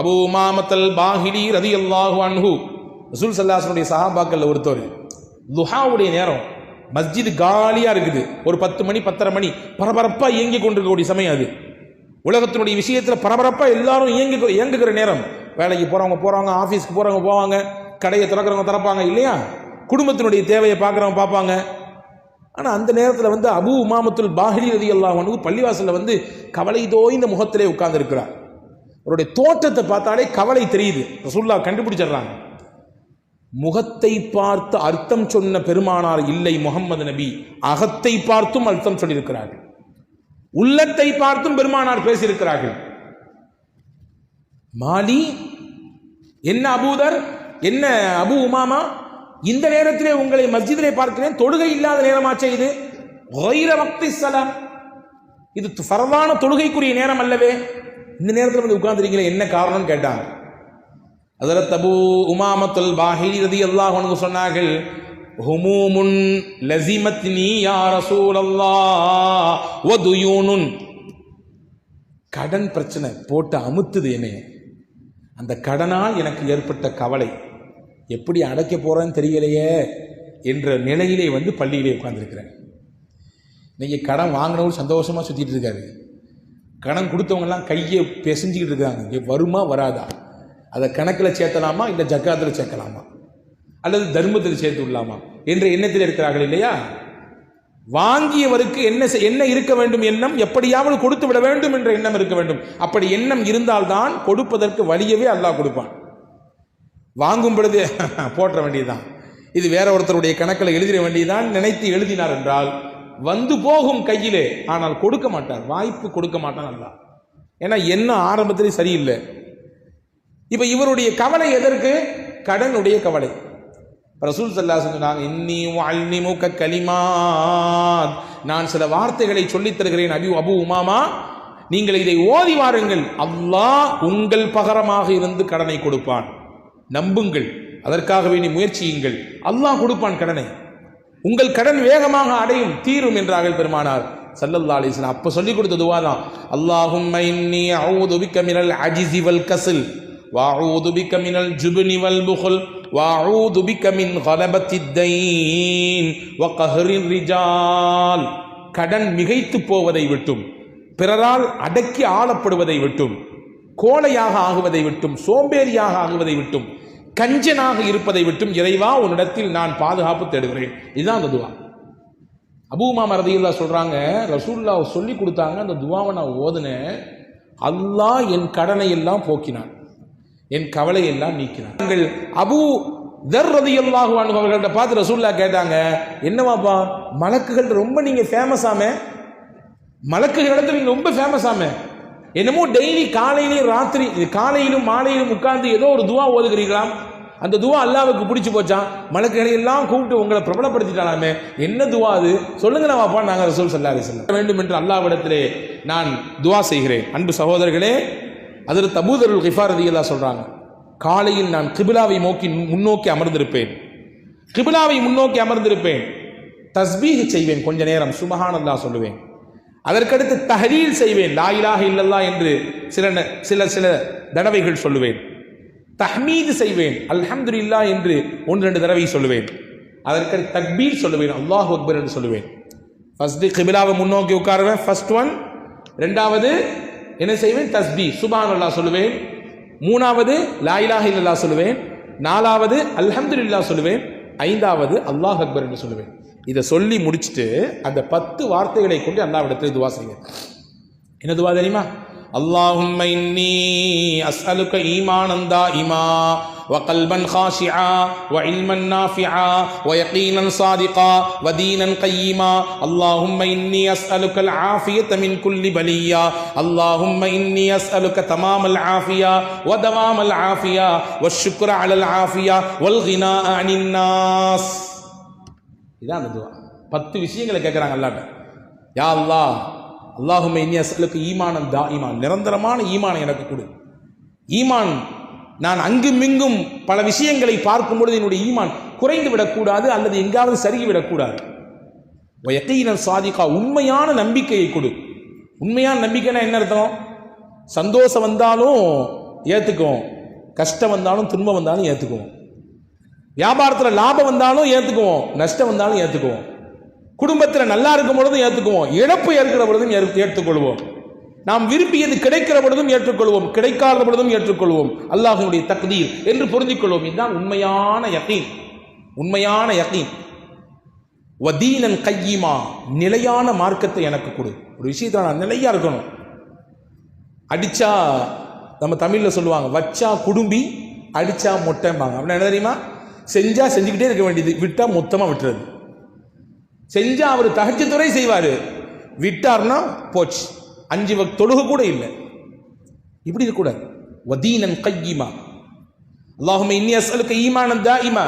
அபு மாமத்தல் பாஹிலி ரதி அல்லாஹு அன்ஹு. ரசூல் சல்லாசனுடைய சஹாபாக்கள் ஒருத்தர். லுஹாவுடைய நேரம் மஸ்ஜித் காலியாக இருக்குது. ஒரு பத்து மணி பத்தரை மணி. பரபரப்பாக இயங்கி கொண்டிருக்கக்கூடிய சமயம் அது. உலகத்தினுடைய விஷயத்தில் பரபரப்பாக எல்லாரும் இயங்கி இயங்குகிற நேரம். வேலைக்கு போகிறவங்க போகிறவங்க ஆஃபீஸ்க்கு போகிறவங்க போவாங்க கடையை திறக்கிறவங்க திறப்பாங்க இல்லையா? குடும்பத்தினுடைய தேவையை பார்க்குறவங்க பார்ப்பாங்க. ஆனால் அந்த நேரத்தில் வந்து அபு உமாமத்துல் பாஹிலி ரதி அல்லாஹ் பள்ளிவாசலில் வந்து கவலை தோய்ந்த முகத்திலே உட்கார்ந்துருக்கிறார். அவருடைய தோற்றத்தை பார்த்தாலே கவலை தெரியுது. ரசூல்லா கண்டுபிடிச்சிடுறாங்க. முகத்தை பார்த்து அர்த்தம் சொன்ன பெருமானார் இல்லை முகம்மது நபி. அகத்தை பார்த்தும் அர்த்தம் சொல்லியிருக்கிறார்கள். உள்ளத்தை பார்த்தும் பெருமானார் பேசியிருக்கிறார்கள். மாலி என்ன அபூதர் என்ன அபு உமாமா? இந்த நேரத்திலே உங்களை மஸ்ஜிதிலே பார்க்கிறேன். தொழுகை இல்லாத நேரமாச்சே இது. ஒயிர வக்தி சலாம். இது பரவான தொழுகைக்குரிய நேரம் அல்லவே. இந்த நேரத்தில் வந்து உட்காந்துருக்கீங்களே என்ன காரணம்னு கேட்டாங்க. அதில் தபு உமாமத்துல் பாஹிரி ரதி அல்லாஹ் உனக்கு சொன்னார்கள் ஹுமூமுன் லசிமத்னி யா ரசூலல்லாஹ் வதுயூனுன். கடன் பிரச்சனை போட்டு அமுத்துது என்னைய. அந்த கடனால் எனக்கு ஏற்பட்ட கவலை. எப்படி அடைக்க போகிறேன்னு தெரியலையே என்ற நிலையிலே வந்து பள்ளியிலே உட்காந்துருக்கிறேன் இன்றைக்கி கடன் வாங்கினவர் சந்தோஷமாக சுற்றிட்டு இருக்காரு. கடன் கொடுத்தவங்கலாம் கையை பெசஞ்சிக்கிட்டு இருக்காங்க. இங்கே வருமா வராதா? அதை கணக்கில் சேர்த்தலாமா? இல்லை ஜக்காத்தில் சேர்க்கலாமா? அல்லது தர்மத்தில் சேர்த்து விடலாமா? என்ற எண்ணத்தில் இருக்கிறார்கள் இல்லையா? வாங்கியவருக்கு என்ன என்ன இருக்க வேண்டும் எண்ணம்? எப்படியாவது கொடுத்து விட வேண்டும் என்ற எண்ணம் இருக்க வேண்டும். அப்படி எண்ணம் இருந்தால்தான் கொடுப்பதற்கு வழியவே அல்லாஹ் கொடுப்பான். வாங்கும் பொழுது போற்ற வேண்டியதுதான். இது வேற ஒருத்தருடைய கணக்கில் எழுதிட வேண்டியதுதான். நினைத்து எழுதினார் என்றால் வந்து போகும் கையிலே ஆனால் கொடுக்க மாட்டார். வாய்ப்பு கொடுக்க மாட்டான் அல்ல. ஏன்னா என்ன ஆரம்பத்திலே சரியில்லை. இப்ப இவருடைய கவலை எதற்கு? கடனுடைய கவலை. ரசூல் சல்லா சொன்னாங்க இன்னி அல்னிமுக கலிமாத். நான் சில வார்த்தைகளை சொல்லித் தருகிறேன் அபி அபு உமாமா. நீங்கள் இதை ஓதி வாருங்கள். அல்லாஹ் உங்கள் பகரமாக இருந்து கடனை கொடுப்பான். நம்புங்கள். அதற்காக வேண்டி முயற்சியுங்கள். அல்லாஹ் கொடுப்பான் கடனை. உங்கள் கடன் வேகமாக அடையும் தீரும் என்றார்கள் பெருமானார். சல்லல்லா அலிஸ்லாம் அப்போ சொல்லி கொடுத்த துவா தான். அல்லாஹும் இன்னி அவுது பிக்க மினல் அஜிசி வல் கசில் வாஊது பிக்க மினல் ஜுபினி வல் புகல் வாஊது பிக்க மின் ஹலபத்தித்தைன் வ கஹரின் ரிஜால். கடன் மிகைத்து போவதை விட்டும் பிறரால் அடக்கி ஆளப்படுவதை விட்டும் கோலையாக ஆகுவதை விட்டும் சோம்பேறியாக ஆகுவதை விட்டும் கஞ்சனாக இருப்பதை விட்டும் இறைவா உன்னிடத்தில் நான் பாதுகாப்பு தேடுகிறேன். இதுதான் அந்த துவா. அபூமா மரதியுல்லா சொல்றாங்க ரசூல்லா சொல்லி கொடுத்தாங்க அந்த துவாவை நான் ஓதுனேன். அல்லாஹ் என் கடனை எல்லாம் போக்கினான். என் கவலை எல்லாம் நீக்கினான். நாங்கள் அபு தர் ரதியல்லாஹு அவர்கள்ட்ட பார்த்து ரசூல்லா கேட்டாங்க என்னவாப்பா மலக்குகள் ரொம்ப நீங்க ஃபேமஸ் ஆமே? மலக்குகள் இடத்துல நீங்க ரொம்ப ஃபேமஸ் ஆமே? என்னமோ டெய்லி காலையிலையும் ராத்திரி இது காலையிலும் மாலையிலும் உட்கார்ந்து ஏதோ ஒரு துவா ஓதுகிறீர்களாம். அந்த துவா அல்லாவுக்கு பிடிச்சி போச்சான் மலக்குகளை எல்லாம் கூப்பிட்டு உங்களை பிரபலப்படுத்திட்டாலாமே என்ன துவா அது? சொல்லுங்க வாப்பா நாங்கள் ரசூல் சல்லா சொல்ல வேண்டும் என்று அல்லாவிடத்திலே நான் துவா செய்கிறேன். அன்பு சகோதரர்களே அதில் தபூதருள் கிஃபார் ரதியல்லா சொல்கிறாங்க காலையில் நான் கிபிலாவை நோக்கி முன்னோக்கி அமர்ந்திருப்பேன். கிபிலாவை முன்னோக்கி அமர்ந்திருப்பேன். தஸ்பீக செய்வேன். கொஞ்ச நேரம். சுமகானந்தா சொல்லுவேன். அதற்கடுத்து தஹரீல் செய்வேன். லாயிலாக இல்லல்லா என்று சில ந- சில சில தடவைகள் சொல்லுவேன். தஹ்மீது செய்வேன். அல்ஹம்துலில்லா என்று ஒன்று ரெண்டு தடவை சொல்லுவேன். அதற்கடுத்து தக்பீர் சொல்லுவேன். அல்லாஹ் அக்பர் என்று சொல்லுவேன். ஃபஸ்ட்டு கிபிலாவை முன்னோக்கி உட்காருவேன். ஃபர்ஸ்ட் ஒன் ரெண்டாவது என்ன செய்வேன்? தஸ்பீ சுபான் அல்லா சொல்லுவேன். மூணாவது லாயிலாக இல்லல்லா சொல்லுவேன். நாலாவது அல்ஹம்துல்லா சொல்லுவேன். ஐந்தாவது அல்லாஹ் அக்பர் என்று சொல்லுவேன். இதை சொல்லி முடிச்சுட்டு அந்த பத்து வார்த்தைகளை கொண்டு அல்லாவிடத்தில் துவா செய்வேன் என்ன துவா தெரியுமா اللهم إني أسألك إيمانا دائما وقلبا خاشعا وعلما نافعا ويقينا صادقا ودينا قيما اللهم إني أسألك العافية من كل بلية اللهم إني أسألك تمام العافية ودوام العافية والشكر على العافية والغناء عن الناس இதான் அந்த துவா. பத்து விஷயங்களை கேட்குறாங்க அல்லாட்ட. யா அல்லாஹ் அல்லாஹுமே இன்னியஸ்களுக்கு ஈமானம் தா ஈமான் நிரந்தரமான ஈமான் எனக்கு கொடு. ஈமான் நான் அங்கும் இங்கும் பல விஷயங்களை பார்க்கும் பொழுது என்னுடைய ஈமான் குறைந்து விடக்கூடாது அல்லது எங்காவது சருகி விடக்கூடாது. எத்தையினர் சாதிக்கா உண்மையான நம்பிக்கையை கொடு. உண்மையான நம்பிக்கைனா என்ன அர்த்தம்? சந்தோஷம் வந்தாலும் ஏற்றுக்குவோம் கஷ்டம் வந்தாலும் துன்பம் வந்தாலும் ஏற்றுக்குவோம் வியாபாரத்தில் லாபம் வந்தாலும் ஏற்றுக்குவோம் நஷ்டம் வந்தாலும் ஏற்றுக்குவோம் குடும்பத்தில் நல்லா இருக்கும் பொழுதும் ஏற்றுக்குவோம் இழப்பு ஏற்கிற பொழுதும் ஏற்- ஏற்றுக்கொள்வோம். நாம் விரும்பியது கிடைக்கிற பொழுதும் ஏற்றுக்கொள்வோம் கிடைக்காத பொழுதும் ஏற்றுக்கொள்வோம். அல்லாஹனுடைய தக்தீர் என்று புரிந்து கொள்வோம் இதுதான் உண்மையான யக்கீன் உண்மையான யக்கீன் வதீனன் கையீமா நிலையான மார்க்கத்தை எனக்கு கொடு. ஒரு விஷயத்தில் நான் நிலையா இருக்கணும். அடிச்சா நம்ம தமிழில் சொல்லுவாங்க வச்சா குடும்பி அடிச்சா மொட்டைம்பாங்க. அப்படின்னா என்ன தெரியுமா? செஞ்சா செஞ்சுக்கிட்டே இருக்க வேண்டியது. விட்டா மொத்தமா விட்டுறது. செஞ்சா அவர் தகச்சத்துறை செய்வாரு. விட்டார்னா போச்சு. அஞ்சு தொழுக கூட இல்லை. இப்படி இருக்கக்கூடாது வதீனன் கையிமா. அல்லாஹுமே இன்னி அஸ்அலுக்க ஈமானன் தாயிமா.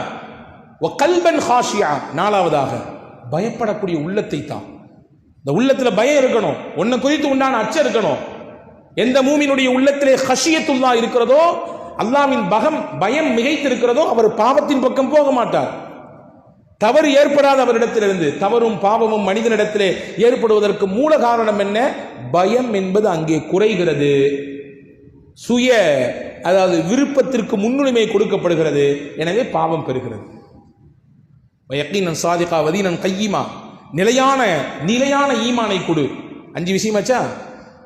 வ கல்பன் ஹாஷியா. நாலாவதாக. பயப்படக்கூடிய உள்ளத்தை தான். இந்த உள்ளத்துல பயம் இருக்கணும். உன்னை குறித்து உண்டான அச்சம் இருக்கணும். எந்த மூமினுடைய உள்ளத்திலே ஹஷியத்துல்லா இருக்கிறதோ அல்லாவின் பகம் பயம் மிகைத்திருக்கிறதோ அவர் பாவத்தின் பக்கம் போக மாட்டார். தவறு ஏற்படாத அவரிடத்திலிருந்து தவறும் பாவமும் மனிதனிடத்திலே ஏற்படுவதற்கு மூல காரணம் என்ன? பயம் என்பது அங்கே குறைகிறது. சுய அதாவது விருப்பத்திற்கு முன்னுரிமை கொடுக்கப்படுகிறது. எனவே பாவம் பெறுகிறது. யக்கீனன் சாதிகா வதீனன் கையுமா. நிலையான நிலையான ஈமானை கொடு. அஞ்சு விஷயமாச்சா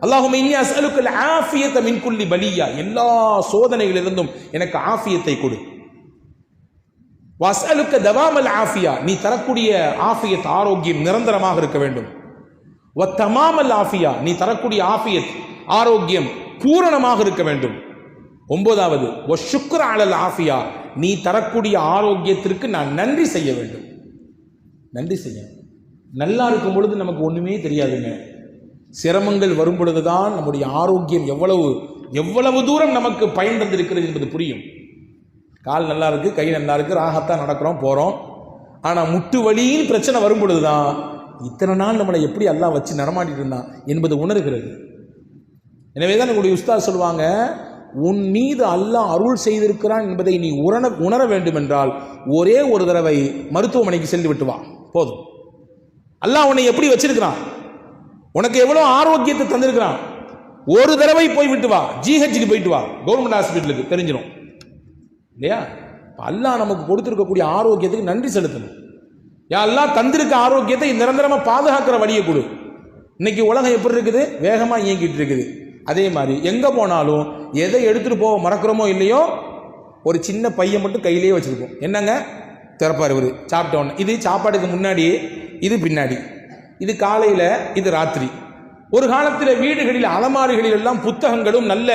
அல்லாஹும் இன்னி அஸ்அலுக்கல் ஆஃபியத்த பலியா எல்லா சோதனைகளிலிருந்தும் எனக்கு ஆஃபியத்தை கொடு. வஸ்அலுக்க தவாமல் ஆஃபியா. நீ தரக்கூடிய ஆஃபியத் ஆரோக்கியம் நிரந்தரமாக இருக்க வேண்டும். வ தமாமல் ஆஃபியா. நீ தரக்கூடிய ஆஃபியத் ஆரோக்கியம் பூரணமாக இருக்க வேண்டும். ஒன்பதாவது ஒ சுக்ர அழல் ஆஃபியா. நீ தரக்கூடிய ஆரோக்கியத்திற்கு நான் நன்றி செய்ய வேண்டும். நன்றி செய்ய. நல்லா இருக்கும் பொழுது நமக்கு ஒன்றுமே தெரியாதுங்க. சிரமங்கள் வரும் பொழுதுதான் நம்முடைய ஆரோக்கியம் எவ்வளவு எவ்வளவு தூரம் நமக்கு பயன் தந்திருக்கிறது என்பது புரியும். கால் நல்லா இருக்கு கை நல்லா இருக்கு ராகத்தான் நடக்கிறோம் போறோம். ஆனா முட்டு வலியின் பிரச்சனை வரும் பொழுதுதான் இத்தனை நாள் நம்மளை எப்படி எல்லாம் வச்சு நடமாட்டிட்டு இருந்தான் என்பது உணர்கிறது. எனவே தான் நம்முடைய உஸ்தா சொல்லுவாங்க உன் மீது அல்லாஹ் அருள் செய்திருக்கிறான் என்பதை நீ உணர உணர வேண்டும் என்றால் ஒரே ஒரு தடவை மருத்துவமனைக்கு சென்று விட்டு வா. போதும். அல்லாஹ் உன்னை எப்படி வச்சிருக்கிறான்? உனக்கு எவ்வளோ ஆரோக்கியத்தை தந்திருக்கிறான்? ஒரு தடவை போய் விட்டு வா. ஜிஹெச்சுக்கு போயிட்டு வா. கவர்மெண்ட் ஹாஸ்பிட்டலுக்கு தெரிஞ்சிடும் இல்லையா? அல்லா நமக்கு கொடுத்துருக்கக்கூடிய ஆரோக்கியத்துக்கு நன்றி செலுத்தணும். யா தந்திருக்க ஆரோக்கியத்தை நிரந்தரமாக பாதுகாக்கிற வழியை கொடு. இன்னைக்கு உலகம் எப்படி இருக்குது? வேகமாக இயங்கிட்டு இருக்குது. அதே மாதிரி எங்கே போனாலும் எதை எடுத்துகிட்டு போக மறக்கிறோமோ இல்லையோ ஒரு சின்ன பையன் மட்டும் கையிலேயே வச்சுருப்போம் என்னங்க? திறப்பார் இவர். சாப்பிட்டோன்னு இது சாப்பாடுக்கு முன்னாடி இது பின்னாடி. இது காலையில் இது ராத்திரி. ஒரு காலத்தில் வீடுகளில் அலமாரிகளில் எல்லாம் புத்தகங்களும் நல்ல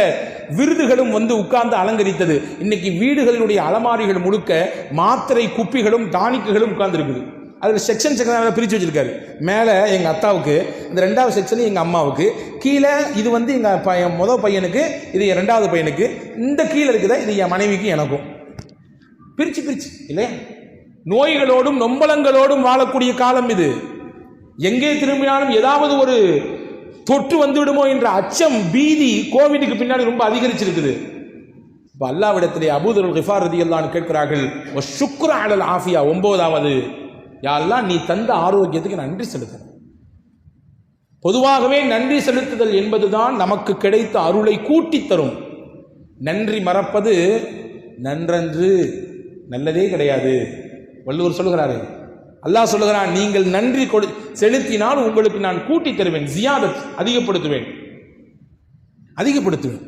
விருதுகளும் வந்து உட்கார்ந்து அலங்கரித்தது. இன்னைக்கு வீடுகளினுடைய அலமாரிகள் முழுக்க மாத்திரை குப்பிகளும் டானிக்குகளும் உட்கார்ந்துருக்குது. அதில் செக்ஷன் செக்ஷன் பிரித்து வச்சிருக்காரு. மேலே எங்கள் அத்தாவுக்கு இந்த ரெண்டாவது செக்ஷன் எங்கள் அம்மாவுக்கு கீழே இது வந்து எங்கள் பையன் மொதல் பையனுக்கு இது என் ரெண்டாவது பையனுக்கு இந்த கீழே இருக்குதா இது என் மனைவிக்கும் எனக்கும். பிரிச்சு பிரித்து இல்லையா? நோய்களோடும் நொம்பலங்களோடும் வாழக்கூடிய காலம் இது. எங்கே திரும்பினாலும் ஏதாவது ஒரு தொற்று வந்துவிடுமோ என்ற அச்சம் பீதி கோவிடுக்கு பின்னாடி ரொம்ப அதிகரிச்சிருக்குது. இப்போ அல்லாவிடத்திலே அபூதருள் கிஃபார் ரதி அல்லான்னு கேட்கிறார்கள் "வ ஷுக்ர அலல் ஆஃபியா ஒன்பதாவது யாரெல்லாம் நீ தந்த ஆரோக்கியத்துக்கு நன்றி செலுத்தணும் பொதுவாகவே நன்றி செலுத்துதல் என்பதுதான் நமக்கு கிடைத்த அருளை கூட்டித் தரும். நன்றி மறப்பது நன்றன்று நல்லதே கிடையாது. வள்ளுவர் சொல்கிறாரு அல்லாஹ் சொல்லுகிறான் நீங்கள் நன்றி கொடு செலுத்தினால் உங்களுக்கு நான் கூட்டி தருவேன் ஜியாதத் அதிகப்படுத்துவேன். அதிகப்படுத்துவேன்.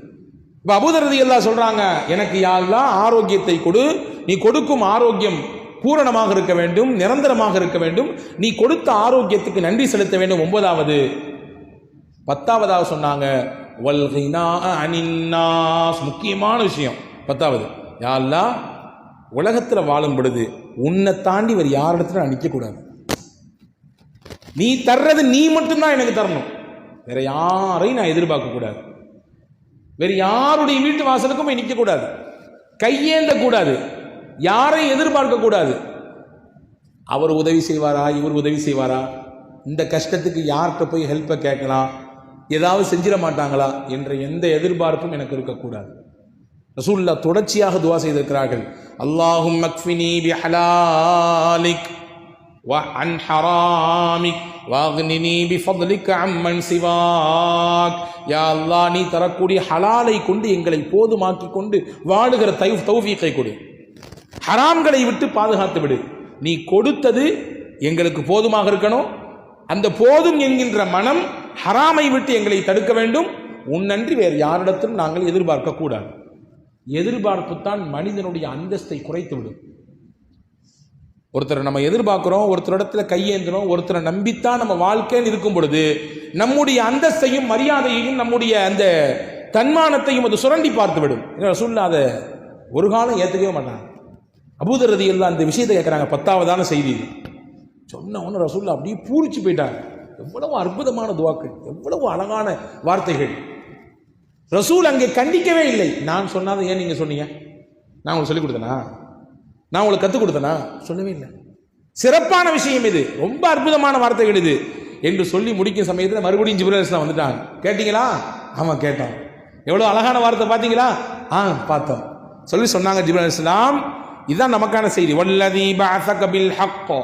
இப்போ அபுதரதி எல்லாம் சொல்றாங்க எனக்கு யாரெல்லாம் ஆரோக்கியத்தை கொடு நீ கொடுக்கும் ஆரோக்கியம் பூரணமாக இருக்க வேண்டும் நிரந்தரமாக இருக்க வேண்டும் நீ கொடுத்த ஆரோக்கியத்துக்கு நன்றி செலுத்த வேண்டும். ஒன்பதாவது. பத்தாவதாக சொன்னாங்க முக்கியமான விஷயம். பத்தாவது யாரெல்லாம் உலகத்தில் வாழும் பொழுது உன்னை தாண்டி வேறு யாரிடத்துல நான் நிற்கக்கூடாது நீ தர்றது நீ மட்டும்தான் எனக்கு தரணும். வேற யாரையும் நான் எதிர்பார்க்க கூடாது வேற யாருடைய வீட்டு வாசலுக்கும் போய் நிற்கக்கூடாது கையேந்த கூடாது யாரையும் எதிர்பார்க்க கூடாது அவர் உதவி செய்வாரா? இவர் உதவி செய்வாரா? இந்த கஷ்டத்துக்கு யார்கிட்ட போய் ஹெல்ப்பை கேட்கலாம்? ஏதாவது செஞ்சிட மாட்டாங்களா? என்ற எந்த எதிர்பார்ப்பும் எனக்கு இருக்கக்கூடாது. ரசூல்லா தொடர்ச்சியாக துவா செய்திருக்கிறார்கள் அல்லாஹும் மக்ஃபினி பிஹலாலிக் وعن حرامك واغنني بفضلك عمن سواك யா அல்லாஹ் நீ தரக்கூடிய ஹலாலை கொண்டு எங்களை போதுமாக்கி கொண்டு வாழுகிற தை தௌஃபீக்கை கொடு ஹராம்களை விட்டு பாதுகாத்து விடு நீ கொடுத்தது எங்களுக்கு போதுமாக இருக்கணும் அந்த போதும் என்கின்ற மனம் ஹராமை விட்டு எங்களை தடுக்க வேண்டும் உன்னன்றி வேறு யாரிடத்திலும் நாங்கள் எதிர்பார்க்க கூடாது எதிர்பார்ப்பு தான் மனிதனுடைய அந்தஸ்தை குறைத்து விடும் ஒருத்தரை நம்ம எதிர்பார்க்கிறோம் ஒருத்தரிடத்துல கையேந்துறோம் ஒருத்தரை நம்பித்தான் நம்ம வாழ்க்கையில் இருக்கும் பொழுது நம்முடைய அந்தஸ்தையும் மரியாதையையும் நம்முடைய அந்த தன்மானத்தையும் அது சுரண்டி பார்த்து விடும் சொல்ல அதை ஒரு காலம் ஏற்றுக்கவே மாட்டாங்க. அபூதரதி எல்லாம் அந்த விஷயத்தை கேட்குறாங்க பத்தாவதான செய்தி சொன்ன ஒன்று ரசூல்லா அப்படியே பூரிச்சு போயிட்டாங்க. எவ்வளவு அற்புதமான துவாக்கள் எவ்வளவு அழகான வார்த்தைகள். ரசூல் அங்கே கண்டிக்கவே இல்லை. நான் சொன்னாத ஏன் நீங்க சொன்னீங்க? நான் உங்களுக்கு சொல்லிக் கொடுத்தனா? நான் உங்களுக்கு கற்றுக் கொடுத்தனா? சொல்லவே இல்லை. சிறப்பான விஷயம் இது. ரொம்ப அற்புதமான வார்த்தைகள் இது. என்று சொல்லி முடிக்கும் சமயத்தில் மறுபடியும் ஜிப்ரல் இஸ்லாம் வந்துட்டாங்க கேட்டீங்களா? ஆமாம் கேட்டோம் எவ்வளோ அழகான வார்த்தை பார்த்தீங்களா? ஆ பார்த்தோம். சொல்லி சொன்னாங்க ஜிபுல் இஸ்லாம் இதுதான் நமக்கான செய்தி. வல்லதி பஅஸக ஹக்கோ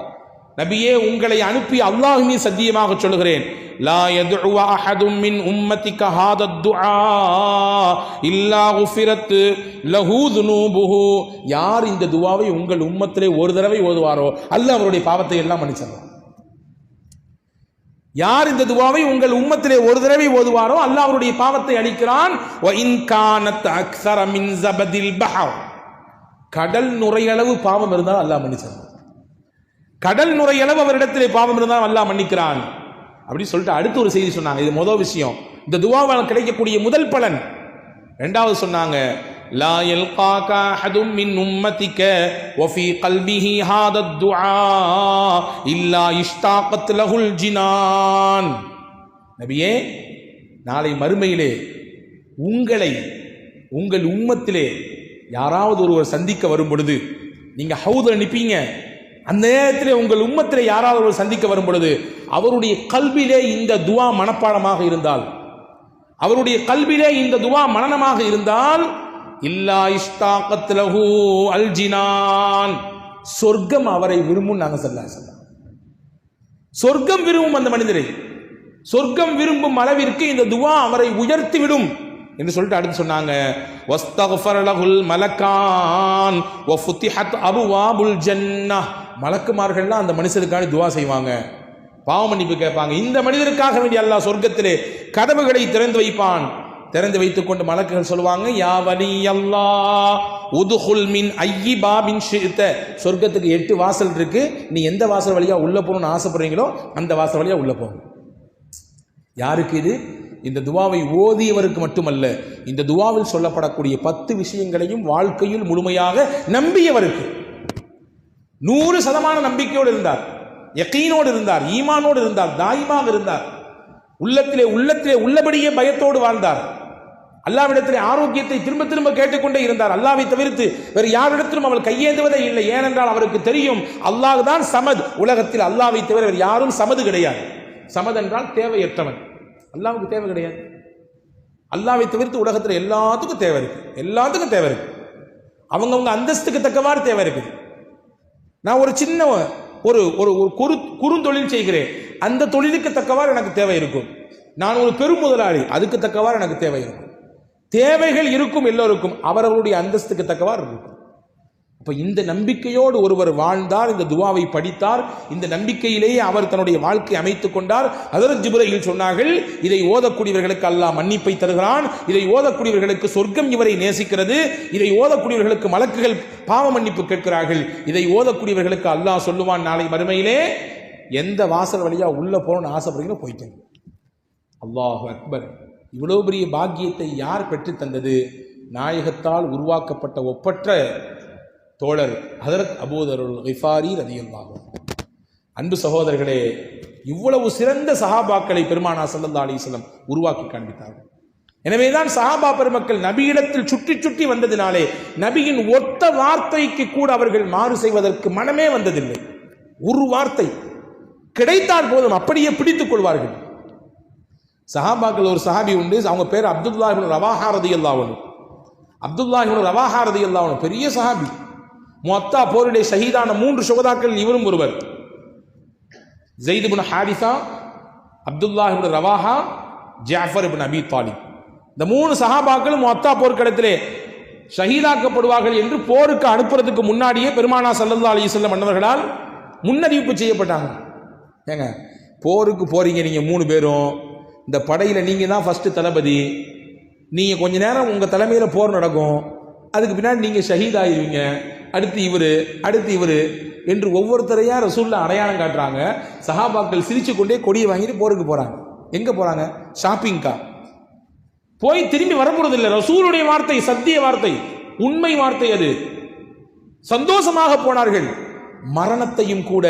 நபியே உங்களை அனுப்பி அல்லாஹுமே சத்தியமாக சொல்லுகிறேன். லா யதுஉ அஹதும் மின் உம்மத்திக ஹாத இல்லா குஃபிரத் லஹூது நூபுஹு யார் இந்த துவாவை உங்கள் உம்மத்திலே ஒரு தடவை ஓதுவாரோ? அல்ல அவருடைய பாவத்தை எல்லாம் மன்னிச்சிடலாம் யார் இந்த துவாவை உங்கள் உம்மத்திலே ஒரு தடவை ஓதுவாரோ? அல்லாஹ் அவருடைய பாவத்தை அளிக்கிறான் கானத் ஜபதில் கடல் நுரையளவு பாவம் இருந்தால் அல்லாஹ் மன்னிச்சிடலாம் கடல் நுரையளவு அவரிடத்திலே பாவம் இருந்தால் அல்லாஹ் மன்னிக்கிறான். அப்படி சொல்லிட்டு அடுத்து ஒரு செய்தி சொன்னாங்க இது முதல் விஷயம் இந்த துவாவால் கிடைக்கக்கூடிய முதல் பலன் ரெண்டாவது சொன்னாங்க லா يلقاك أحد من أمتك وفي قلبه هذا الدعاء إلا اشتاقت له الجنان நபியே நாளை மறுமையிலே உங்களை உங்கள் உம்மத்திலே யாராவது ஒருவர் சந்திக்க வரும் பொழுது நீங்க ஹவுதில் நிப்பீங்க அந்த நேரத்தில் உங்கள் உம்மத்தில் யாராவது ஒரு சந்திக்க வரும் பொழுது அவருடைய கல்விலே இந்த துவா மனப்பாடமாக இருந்தால் அவருடைய கல்விலே இந்த துவா மனனமாக இருந்தால் இல்லா இஷ்தாகத்லஹு அல்ஜினான். சொர்க்கம் அவரை விரும்பும் நாங்கள் சொல்ல சொல்லலாம் சொர்க்கம் விரும்பும் அந்த மனிதரை சொர்க்கம் விரும்பும் அளவிற்கு இந்த துவா அவரை உயர்த்தி விடும் என்று சொல்லிட்டு அடுத்து சொன்னாங்க வஸ்தக்ஃபர் லஹுல் மலக்கான் வஃபுத்திஹத் அபுவாபுல் ஜன்னா மலக்குமார்கள்லாம் அந்த மனுஷனுக்காக துவா செய்வாங்க. பாவ மன்னிப்பு கேட்பாங்க. இந்த மனிதருக்காக வேண்டிய அல்லாஹ் சொர்க்கத்திலே கதவுகளை திறந்து வைப்பான். திறந்து வைத்துக் கொண்டு மலக்குகள் சொல்லுவாங்க யா வலி அல்லா உதுகுல் மின் ஐயி பாபின் சொர்க்கத்துக்கு எட்டு வாசல் இருக்கு. நீ எந்த வாசல் வழியா உள்ள போகணும்னு ஆசைப்படுறீங்களோ அந்த வாசல் வழியா உள்ள போகும் யாருக்கு இது? இந்த துவாவை ஓதியவருக்கு மட்டுமல்ல இந்த துவாவில் சொல்லப்படக்கூடிய பத்து விஷயங்களையும் வாழ்க்கையில் முழுமையாக நம்பியவருக்கு. நூறு சதமான நம்பிக்கையோடு இருந்தார். யக்கீனோடு இருந்தார். ஈமானோடு இருந்தார். தாயிமாக இருந்தார். உள்ளத்திலே உள்ளத்திலே உள்ளபடியே பயத்தோடு வாழ்ந்தார். அல்லாவிடத்திலே ஆரோக்கியத்தை திரும்ப திரும்ப கேட்டுக்கொண்டே இருந்தார். அல்லாவை தவிர்த்து வேறு யாரிடத்திலும் அவள் கையேந்துவதே இல்லை. ஏனென்றால் அவருக்கு தெரியும் அல்லாஹ் தான் சமத். உலகத்தில் அல்லாவை தவிர வேறு யாரும் சமது கிடையாது. சமத் என்றால் தேவையற்றவன். அல்லாவுக்கு தேவை கிடையாது. அல்லாவை தவிர்த்து உலகத்தில் எல்லாத்துக்கும் தேவை இருக்கு. எல்லாத்துக்கும் தேவை இருக்கு. அவங்கவுங்க அந்தஸ்துக்கு தக்கவாறு தேவை இருக்குது. நான் ஒரு சின்ன ஒரு ஒரு ஒரு குறு குறுந்தொழில் செய்கிறேன். அந்த தொழிலுக்கு தக்கவாறு எனக்கு தேவை இருக்கும். நான் ஒரு பெரும் முதலாளி அதுக்கு தக்கவாறு எனக்கு தேவை இருக்கும். தேவைகள் இருக்கும் எல்லோருக்கும் அவரவருடைய அந்தஸ்துக்கு தக்கவாறு இருக்கும். அப்போ இந்த நம்பிக்கையோடு ஒருவர் வாழ்ந்தார் இந்த துவாவை படித்தார் இந்த நம்பிக்கையிலேயே அவர் தன்னுடைய வாழ்க்கை அமைத்துக் கொண்டார். அதரத் ஜிபுரையில் சொன்னார்கள் இதை ஓதக்கூடியவர்களுக்கு அல்லாஹ் மன்னிப்பை தருகிறான் இதை ஓதக்கூடியவர்களுக்கு சொர்க்கம் இவரை நேசிக்கிறது இதை ஓதக்கூடியவர்களுக்கு மலக்குகள் பாவ மன்னிப்பு கேட்கிறார்கள் இதை ஓதக்கூடியவர்களுக்கு அல்லாஹ் சொல்லுவான் நாளை மறுமையிலே. எந்த வாசல் வழியாக உள்ள போகணும்னு ஆசைப்படுறீங்களோ போய்க்கங்க. அல்லாஹு அக்பர். இவ்வளோ பெரிய பாக்கியத்தை யார் பெற்றுத் தந்தது? நாயகத்தால் உருவாக்கப்பட்ட ஒப்பற்ற தோழர் ஹதரத் அபூதருள் கிஃபாரி ரதியுல்லாகும் அன்பு சகோதரர்களே இவ்வளவு சிறந்த சஹாபாக்களை பெருமானா சல்லல்லா அலிஸ்லம் உருவாக்கி காண்பித்தார்கள். எனவேதான் சஹாபா பெருமக்கள் நபியிடத்தில் சுற்றி சுற்றி வந்ததினாலே நபியின் ஒத்த வார்த்தைக்கு கூட அவர்கள் மாறு செய்வதற்கு மனமே வந்ததில்லை. ஒரு வார்த்தை கிடைத்தால் போதும் அப்படியே பிடித்துக் கொள்வார்கள். சஹாபாக்கள் ஒரு சஹாபி உண்டு அவங்க பேர் அப்துல்லாஹின் ரவாஹாரதி அல்லாவனு அப்துல்லாஹின் ரவாஹாரதி அல்லாவனு பெரிய சஹாபி. மொத்தா போருடைய ஷஹீதான மூன்று சுகதாக்கள் இவரும் ஒருவர். Zaid Haritha Abdullah Rawaha Jafar ibn Abi Talib. இந்த மூணு சஹாபாக்களும் மொத்தா போர்க்களத்திலே ஷஹீதாக்கப்படுவார்கள் என்று போருக்கு அனுப்புறதுக்கு முன்னாடியே பெருமானா சல்லல்லா அலிசல்லம் மன்னவர்களால் முன்னறிவிப்பு செய்யப்பட்டாங்க. ஏங்க போருக்கு போறீங்க நீங்க மூணு பேரும். இந்த படையில நீங்க தான் ஃபர்ஸ்ட் தளபதி. நீங்க கொஞ்ச நேரம் உங்க தலைமையில போர் நடக்கும். அதுக்கு பின்னாடி நீங்க ஷஹீத் ஆயிருவீங்க அடுத்து இவரு அடுத்து இவரு என்று ஒவ்வொருத்தரையா ரசூலில் அடையாளம் காட்டுறாங்க. சஹாபாக்கள் சிரிச்சு கொண்டே கொடியை வாங்கிட்டு போருக்கு போகிறாங்க எங்கே போகிறாங்க ஷாப்பிங்க்கா போய் திரும்பி வரப்போறது இல்லை ரசூலுடைய வார்த்தை சத்திய வார்த்தை உண்மை வார்த்தை அது. சந்தோஷமாக போனார்கள். மரணத்தையும் கூட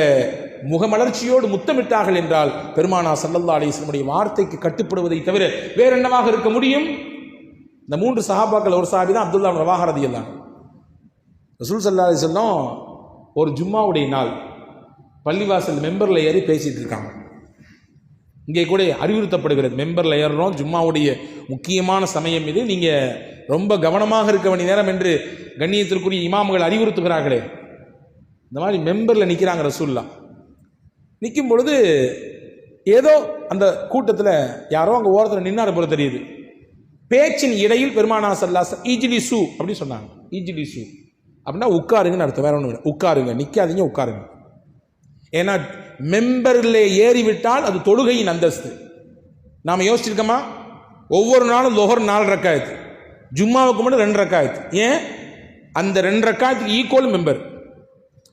முகமலர்ச்சியோடு முத்தமிட்டார்கள் என்றால் பெருமானா சல்லல்லா அலிஸ்லமுடைய வார்த்தைக்கு கட்டுப்படுவதை தவிர வேற என்னவாக இருக்க முடியும்? இந்த மூன்று சஹாபாக்கள் ஒரு சாபி தான் அப்துல்லா ரவாஹரதி எல்லாம் ரசூல் சல்லா அலிஸ்லாம் ஒரு ஜும்மாவுடைய நாள். பள்ளிவாசல் மெம்பரில் ஏறி பேசிட்டு இருக்காங்க. இங்கே கூட அறிவுறுத்தப்படுகிறது மெம்பரில் ஏறுறோம் ஜும்மாவுடைய முக்கியமான சமயம் இது. நீங்கள் ரொம்ப கவனமாக இருக்க வேண்டிய நேரம் என்று கண்ணியத்திற்குரிய இமாம்கள் அறிவுறுத்துகிறார்களே. இந்த மாதிரி மெம்பரில் நிற்கிறாங்க ரசூல்லா நிற்கும் பொழுது ஏதோ அந்த கூட்டத்தில் யாரோ அங்கே ஓரத்தில் நின்னார் போல தெரியுது. பேச்சின் இடையில் பெருமானா சல்லாசன் ஈஜிலி சூ அப்படின்னு சொன்னாங்க. ஈஜிலி சூ அப்படின்னா உட்காருங்கன்னு அர்த்தம் வேற ஒன்றும் உட்காருங்க நிற்காதீங்க உட்காருங்க. ஏன்னா மெம்பரில் ஏறிவிட்டால் அது தொழுகையின் அந்தஸ்து. நாம் யோசிச்சிருக்கோமா? ஒவ்வொரு நாளும் லொஹர் நாலு ரக்காயத்து ஜும்மாவுக்கு மட்டும் ரெண்டு ரக்காயத்து ஏன்? அந்த ரெண்டு ரக்காயத்துக்கு ஈக்குவல் மெம்பர்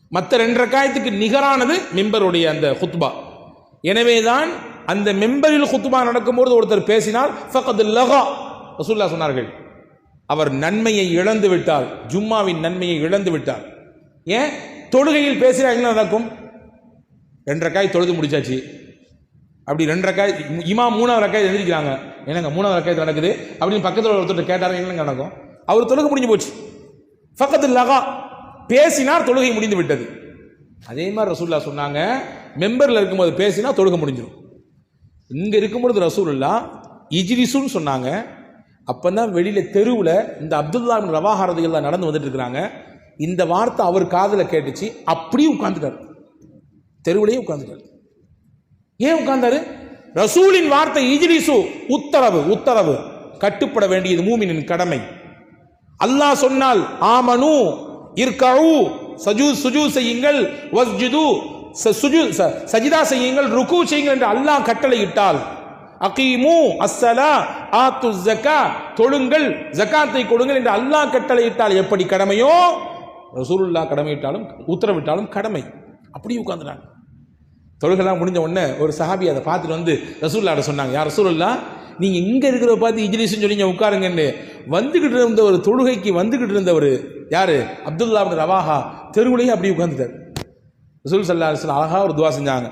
மற்ற ரெண்டு ரக்காயத்துக்கு நிகரானது மெம்பருடைய அந்த ஹுத்பா எனவே தான் அந்த மெம்பரில் ஹுத்பா நடக்கும்போது ஒருத்தர் பேசினால் ஃபகது லஹா. ரசூல்லா சொன்னார்கள். அவர் நன்மையை இழந்து விட்டார். ஜும்மாவின் நன்மையை இழந்து விட்டார். ஏன்? தொழுகையில் பேசினா என்ன நடக்கும்? ரெண்டரை ரக்காய் தொழுது முடிச்சாச்சு. அப்படி ரெண்டரை காய் இமா மூணாவது ரக்காய் எழுதிக்கிறாங்க. என்னங்க மூணாவது ரக்காய் நடக்குது? அப்படின்னு பக்கத்தில் ஒருத்தர் கேட்டார் என்னங்க நடக்கும்? அவர் தொழுகை முடிஞ்சு போச்சு. பக்கத்தில் லகா பேசினார் தொழுகை முடிந்து விட்டது. அதே மாதிரி ரசூல்லா சொன்னாங்க மெம்பரில் இருக்கும்போது பேசினா தொழுகை முடிஞ்சிடும் இங்கே இருக்கும்பொழுது ரசூல்லா இஜிரிசுன்னு சொன்னாங்க அப்போ தான் வெளியில் தெருவில் இந்த அப்துல்லா ரவாஹாரதிகள்லாம் நடந்து வந்துட்டு இருக்கிறாங்க இந்த வார்த்தை அவர் காதில் கேட்டுச்சு அப்படியே உட்காந்துட்டார் தெருவிலேயே உட்காந்துட்டார் ஏன் உட்கார்ந்தாரு? ரசூலின் வார்த்தை இஜ்ரிசு உத்தரவு உத்தரவு. கட்டுப்பட வேண்டியது மூமினின் கடமை. அல்லாஹ் சொன்னால் ஆமனு இர்கவு சஜு சுஜு செய்யுங்கள் வஸ்ஜுது ச- சுஜு ச- சஜிதா செய்யுங்கள் ருக்கு செய்யுங்கள் என்று அல்லாஹ் கட்டளையிட்டால் அகீமு அஸ்ஸலா ஆத்து ஜக்கா தொழுங்கள் ஜக்காத்தை கொடுங்கள் என்று அல்லாஹ் கட்டளையிட்டால் எப்படி கடமையோ? ரசூலுல்லா கடமையிட்டாலும் உத்தரவிட்டாலும் கடமை. அப்படியே உட்கார்ந்துட்டாங்க. தொழுகெல்லாம் முடிஞ்ச உடனே ஒரு சஹாபி அதை பார்த்துட்டு வந்து ரசூல்லாட சொன்னாங்க யார் ரசூலுல்லா நீங்கள் இங்கே இருக்கிற பார்த்து இஜ்லிஸ்னு சொல்லி உட்காருங்கன்னு வந்துக்கிட்டு இருந்த ஒரு தொழுகைக்கு வந்துக்கிட்டு இருந்தவர் யார்? அப்துல்லா ரவாஹா தெருவுலையும் அப்படி உட்காந்துட்டார் ரசூல் சல்லா அலிஸ்லாம் அழகாக ஒரு துவா செஞ்சாங்க.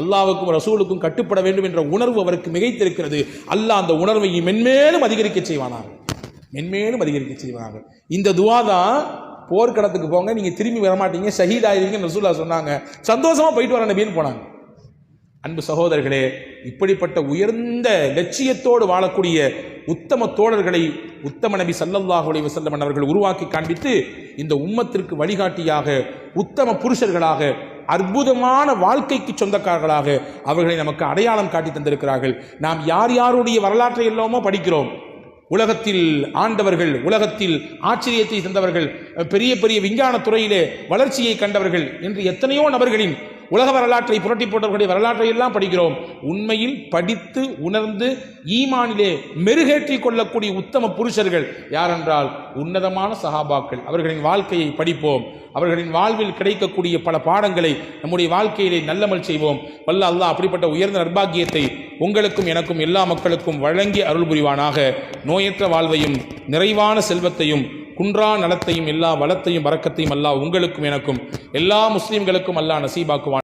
அல்லாவுக்கும் ரசூலுக்கும் கட்டுப்பட வேண்டும் என்ற உணர்வு அவருக்கு மிகைத்திருக்கிறது. அல்லாஹ் அந்த உணர்வை மென்மேலும் அதிகரிக்க செய்வானாக. மென்மேலும் அதிகரிக்க செய்வாங்க இந்த துவா தான் போர்க்களத்துக்கு போங்க நீங்க திரும்பி வரமாட்டீங்க ஷஹீத் ஆயிருவீங்கன்னு ரசூல்லா சொன்னாங்க. சந்தோஷமா போயிட்டு வர நபின்னு போனாங்க. அன்பு சகோதரர்களே இப்படிப்பட்ட உயர்ந்த லட்சியத்தோடு வாழக்கூடிய உத்தம தோழர்களை உத்தம நபி ஸல்லல்லாஹு அலைஹி வஸல்லம் அவர்கள் உருவாக்கி காண்பித்து இந்த உம்மத்திற்கு வழிகாட்டியாக உத்தம புருஷர்களாக அற்புதமான வாழ்க்கைக்கு சொந்தக்காரர்களாக அவர்களை நமக்கு அடையாளம் காட்டி தந்திருக்கிறார்கள். நாம் யார் யாருடைய வரலாற்றை எல்லாமோ படிக்கிறோம். உலகத்தில் ஆண்டவர்கள் உலகத்தில் ஆச்சரியத்தை தந்தவர்கள் பெரிய பெரிய விஞ்ஞான துறையிலே வளர்ச்சியை கண்டவர்கள் என்று எத்தனையோ நபர்களின் உலக வரலாற்றை புரட்டி போட்டவர்களுடைய வரலாற்றை எல்லாம் படிக்கிறோம். உண்மையில் படித்து உணர்ந்து ஈமானிலே மெருகேற்றி கொள்ளக்கூடிய உத்தம புருஷர்கள் யாரென்றால் உன்னதமான சகாபாக்கள் அவர்களின் வாழ்க்கையை படிப்போம். அவர்களின் வாழ்வில் கிடைக்கக்கூடிய பல பாடங்களை நம்முடைய வாழ்க்கையிலே நல்லமல் செய்வோம். வல்ல அல்லாஹ் அப்படிப்பட்ட உயர்ந்த நர்பாக்கியத்தை உங்களுக்கும் எனக்கும் எல்லா மக்களுக்கும் வழங்கி அருள் புரிவானாக. நோயற்ற வாழ்வையும் நிறைவான செல்வத்தையும் குன்றா நலத்தையும் எல்லா வளத்தையும் வரக்கத்தையும் அல்லாஹ் உங்களுக்கும் எனக்கும் எல்லா முஸ்லிம்களுக்கும் அல்லாஹ் நசீபாக்குவான்